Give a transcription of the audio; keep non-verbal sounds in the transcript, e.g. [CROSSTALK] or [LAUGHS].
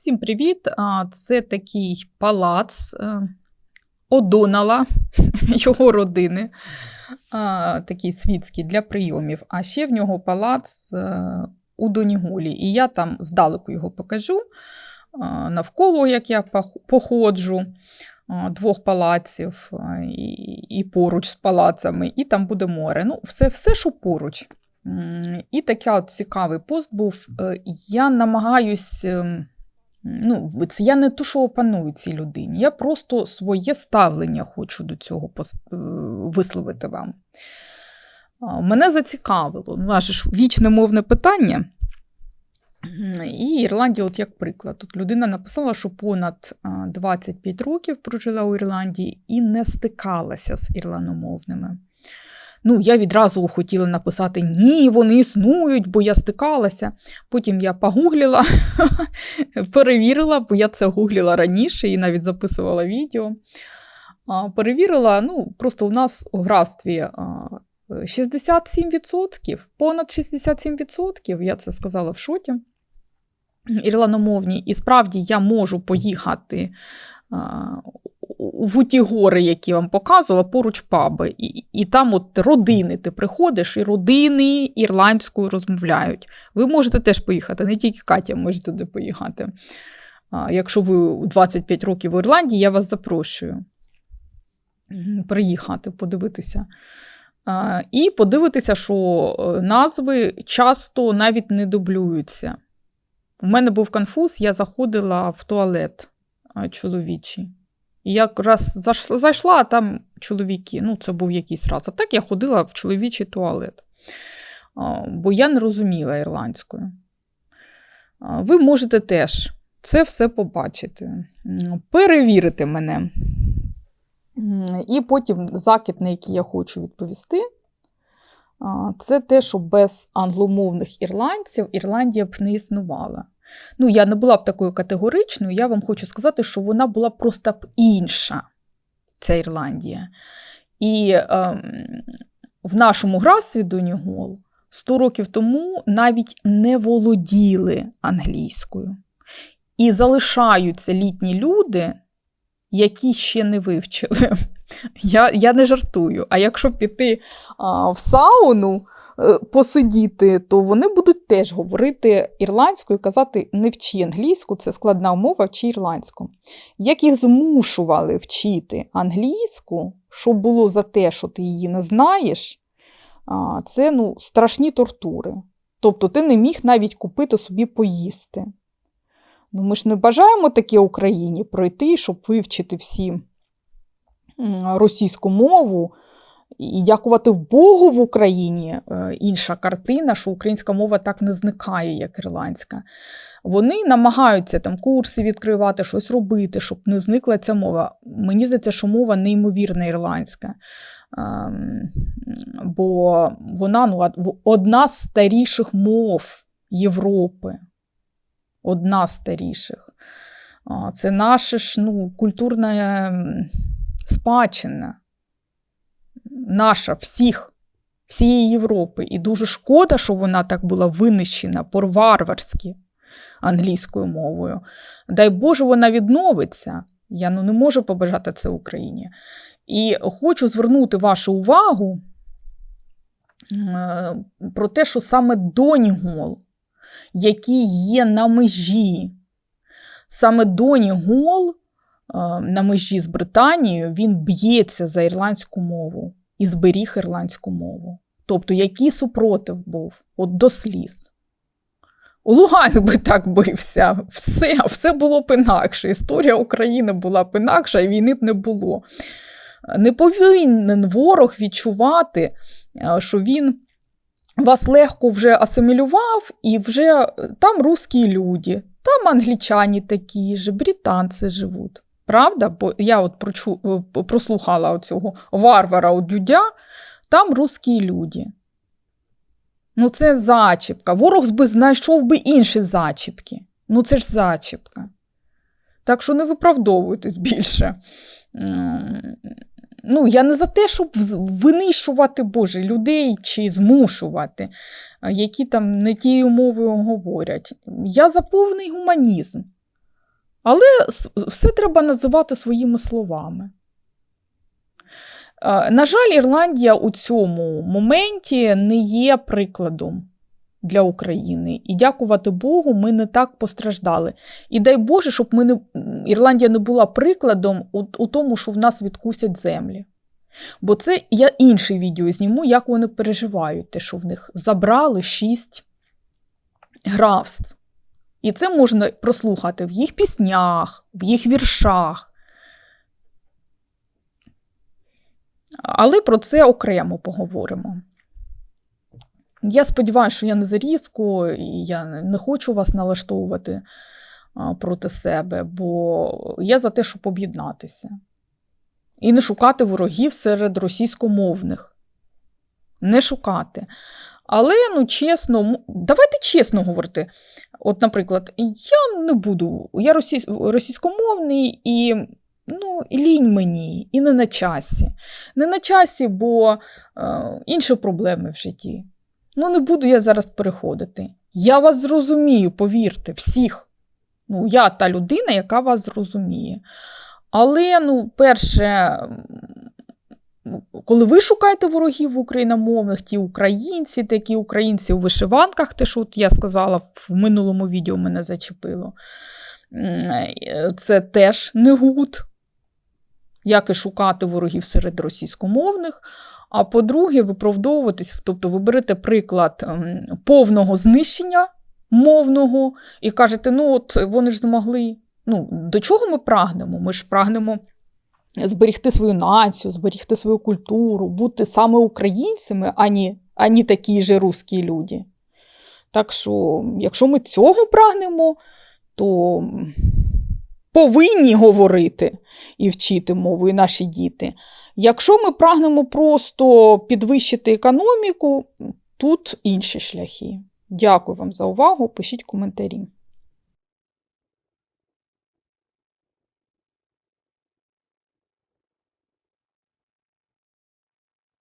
Всім привіт! Це такий палац е, Одонала, [LAUGHS] його родини, такий світський для прийомів. А ще в нього палац е, у Доніголі. І я там здалеку його покажу. Навколо, як я походжу, двох палаців і, і поруч з палацами, і там буде море. Ну, все, все що поруч. І такий от цікавий пост був. Е, Я намагаюсь. Ну, це я не то, що опаную цій людині, я просто своє ставлення хочу до цього е, висловити вам. Мене зацікавило, ну, аж ж вічне мовне питання. І Ірландія, от як приклад. Тут людина написала, що понад 25 років прожила у Ірландії і не стикалася з ірландомовними. Ну, я відразу хотіла написати Ні, вони існують, бо я стикалася. Потім я погуглила, [LAUGHS] перевірила, бо я це гуглила раніше і навіть записувала відео. Перевірила, ну, просто у нас у графстві 67%, понад 67%, я це сказала в шоті. Ірландомовні, і справді я можу поїхати в ті гори, які вам показувала, поруч паби. І, і там от родини ти приходиш, і родини ірландською розмовляють. Ви можете теж поїхати, не тільки Катя може туди поїхати. А, якщо ви 25 років в Ірландії, я вас запрошую приїхати, подивитися. А, І подивитися, що е, назви часто навіть не дублюються. У мене був конфуз, я заходила в туалет чоловічий. І я раз зайшла, а там чоловіки, ну, це був якийсь раз. А так я ходила в чоловічий туалет, бо я не розуміла ірландською. Ви можете теж це все побачити, перевірити мене. І потім закид, на який я хочу відповісти, це те, що без англомовних ірландців Ірландія б не існувала. Ну, я не була б такою категоричною, я вам хочу сказати, що вона була просто б інша, ця Ірландія. І ем, в нашому графстві Донігол 100 років тому навіть не володіли англійською. І залишаються літні люди, які ще не вивчили. Я, я не жартую. А якщо піти а, в сауну, е, посидіти, то вони будуть теж говорити ірландською, казати не вчи англійську, це складна мова, вчи ірландську. Як їх змушували вчити англійську, що було за те, що ти її не знаєш, це ну, страшні тортури. Тобто ти не міг навіть купити собі поїсти. Ну, ми ж не бажаємо таке Україні пройти, щоб вивчити всі російську мову. І дякувати Богу в Україні е, інша картина, що українська мова так не зникає, як ірландська. Вони намагаються там курси відкривати, щось робити, щоб не зникла ця мова. Мені здається, що мова неймовірна ірландська. Ем, Бо вона ну, одна з старіших мов Європи. Одна з старіших. Це наша ж ну, культурна спадщина наша, всіх, всієї Європи. І дуже шкода, що вона так була винищена по-варварськи англійською мовою. Дай Боже, вона відновиться. Я ну, не можу побажати це Україні. І хочу звернути вашу увагу е, про те, що саме Донігол, який є на межі, саме Донігол е, на межі з Британією, він б'ється за ірландську мову і зберіг ірландську мову. Тобто, який супротив був от до сліз. У Луганськ би так бився, все, все було б інакше. Історія України була б інакша, і війни б не було. Не повинен ворог відчувати, е, що він вас легко вже асимілював, і вже там русські люди, там англічані такі ж, британці живуть. Правда? Бо я от прочу, е, прослухала цього варвара у Дюдя, там русські люди. Ну, це зачіпка. Ворог би знайшов би інші зачіпки. Ну, це ж зачіпка. Так що не виправдовуйтесь більше. Ну, я не за те, щоб винищувати Боже, людей чи змушувати, які там не тією мовою говорять. Я за повний гуманізм. Але все треба називати своїми словами. На жаль, Ірландія у цьому моменті не є прикладом для України. І дякувати Богу, ми не так постраждали. І дай Боже, щоб ми не, Ірландія не була прикладом у, у тому, що в нас відкусять землі. Бо це я інше відео зніму, як вони переживають, те, що в них забрали шість графств. І це можна прослухати в їх піснях, в їх віршах. Але про це окремо поговоримо. Я сподіваюся, що я не зарізку, і я не хочу вас налаштовувати проти себе, бо я за те, щоб об'єднатися. І не шукати ворогів серед російськомовних. Не шукати. Але, ну, чесно, давайте чесно говорити. От, наприклад, я не буду, я російсь, російськомовний і ну, лінь мені, і не на часі. Не на часі, бо е, інші проблеми в житті. Ну, не буду я зараз переходити. Я вас зрозумію, повірте, всіх. Ну, я та людина, яка вас зрозуміє. Але, ну, перше, коли ви шукаєте ворогів україномовних, ті українці, такі українці у вишиванках, те, що от я сказала в минулому відео мене зачепило, це теж не гуд. Як і шукати ворогів серед російськомовних. А по-друге, виправдовуватись, тобто ви берете приклад ем, повного знищення мовного і кажете, ну от вони ж змогли. Ну, до чого ми прагнемо? Ми ж прагнемо зберігти свою націю, зберігти свою культуру, бути саме українцями, а не, а не такі же русські люди. Так що, якщо ми цього прагнемо, то повинні говорити і вчити мову, і наші діти. Якщо ми прагнемо просто підвищити економіку, тут інші шляхи. Дякую вам за увагу. Пишіть коментарі.